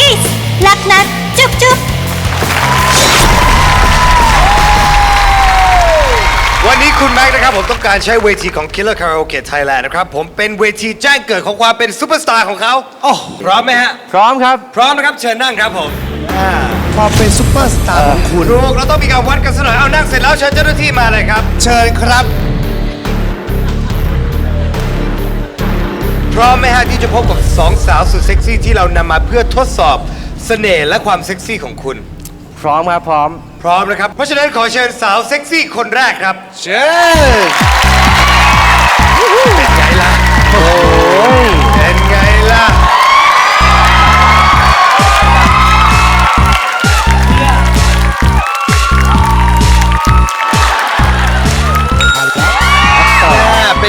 กิสรักนัดจุ๊บจุ๊บวันนี้คุณแม็กซ์นะครับ ผมต้องการใช้เวทีของ Killer Karaoke Thailand นะครับ ผมเป็นเวทีแจ้งเกิดของความเป็นซูเปอร์สตาร์ของเขาโอ้พร้อมไหมฮะ พร้อมครับ พร้อมนะครับ เชิญนั่งครับผมความเป็นซุปเปอร์สตาร์ของคุณลูกเราต้องมีการวัดกันสักหน่อย เอานั่งเสร็จแล้วเชิญเจ้าหน้าที่มาเลยครับ เชิญครับ พร้อมไหมฮะที่จะพบกับสองสาวสุดเซ็กซี่ที่เรานำมาเพื่อทดสอบเสน่ห์และความเซ็กซี่ของคุณ พร้อมครับพร้อม พร้อมนะครับ เพราะฉะนั้นขอเชิญสาวเซ็กซี่คนแรกครับ เชิญเป็นไงล่ะ โอ้ย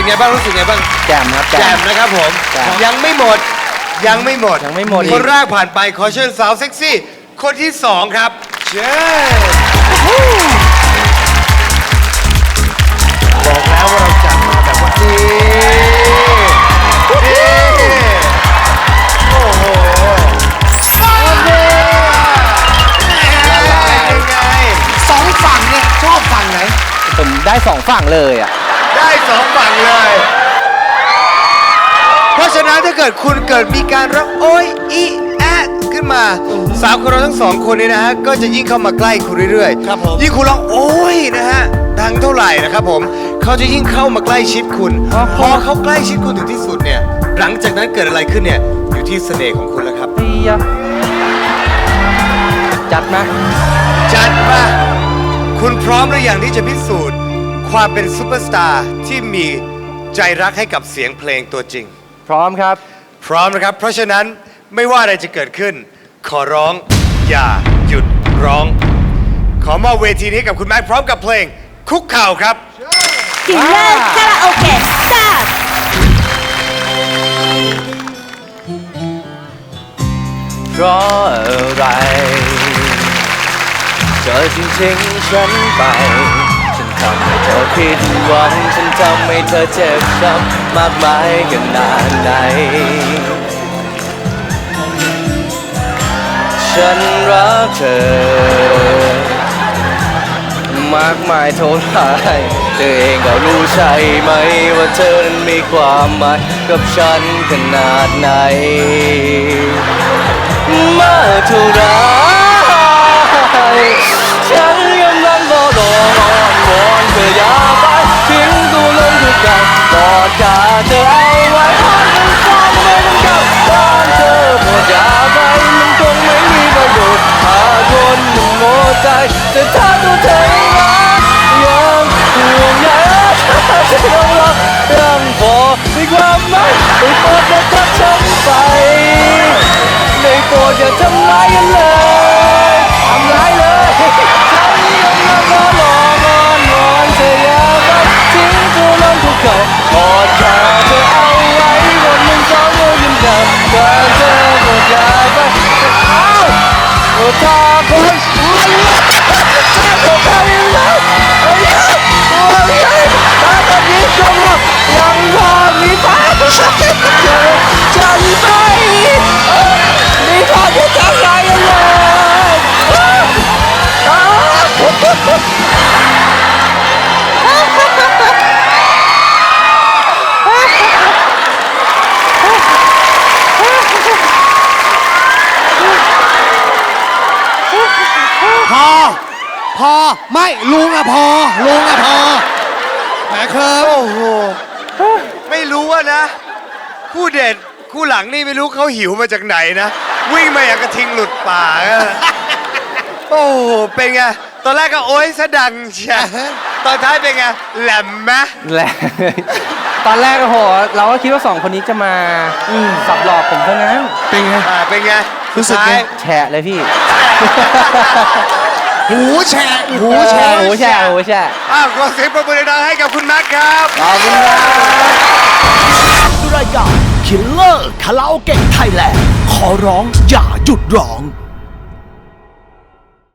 ไงบ้างรู้สึกไงบ้างแจมครับ แจมนะครับผม แจ่มยังไม่หมดยังไม่หมดยังไม่หมดอีก คนแรกผ่านไปขอเชิญสาวเซ็กซี่ คนที่สองครับ เชิญบอกแล้วว่าเราจัดมาแบบว่านี่นี่โอ้โหเป็นไง สองฝั่งเนี่ยชอบฝั่งไหน ผมได้สองฝั่งเลยอะได้สอง ฝั่งเลย เพราะฉะนั้นถ้าเกิดคุณเกิดมีการร้องโอ้ยอีแอดขึ้นมาสาวคนเราทั้งสองคนนี้นะฮะก็จะยิ่งเข้ามาใกล้คุณเรื่อยๆครับผม ยิ่งคุณร้องโอ้ยนะฮะดังเท่าไหร่นะครับผมเขาจะยิ่งเข้ามาใกล้ชิดคุณ พอเขาใกล้ชิดคุณถึงที่สุดเนี่ยหลังจากนั้นเกิดอะไรขึ้นเนี่ยอยู่ที่เสน่ห์ของคุณแล้วครับเฮียจัดมาจัดมาคุณพร้อมหรือยังที่จะพิสูจน์ ความเป็นซูเปอร์สตาร์ที่มีใจรักให้กับเสียงเพลงตัวจริง พร้อมครับ พร้อมนะครับ เพราะฉะนั้นไม่ว่าอะไรจะเกิดขึ้น ขอร้อง อย่าหยุดร้อง ขอมอบเวทีนี้กับคุณแม็กซ์พร้อมกับเพลง คุกเข่าครับกินเลอร์คาราโอเกะสตาร์เพราะอะไรเธอจึงทิ้งฉันไปฉัน ทำให้เธอผิดหวังฉันทำให้เธอเจ็บช้ำมากมายกันนานไหนฉันรักเธอ มากมายเท่าไหรเธอเองก็รู้ใช่ไหม ว่าเธอนั้นมีความหมายกับฉันขนาดไหน มากเท่าไร ดกาเธอเอาไว้ห้องมันฟ้องไม่ต้องกลับบ้านเธอโปรดอย่าไปมันคงไม่มีประโยชน์หากคนมันโง่ใจแต่ถ้า พอ พอไม่ลุงอะพอลุงอะพอแหมครับโอ้โหไม่รู้ว่านะ คู่เด่นคู่หลังนี่ไม่รู้เขาหิวมาจากไหนนะ วิ่งมาอย่างกระทิงหลุดป่าอะโอ้โหเป็นไง ตอนแรกก็โอ๊ยสะดังเชียตอนท้ายเป็นไงแหลมไหมแหละตอนแรกโอ้โห เราก็คิดว่าสองคนนี้จะมาสับหลอกผมเท่านั้นเป็นไง อ่าเป็นไงรู้สึกไงท้าย แฉะเลยพี่หูแฉะ หูแฉะหูแฉะหูแฉะอ้าวขอเสียงปรบมือดังๆให้กับคุณแม็กซ์ครับ ขอบคุณครับรายการ Killer Karaoke Thailand ขอร้องอย่าหยุดร้อง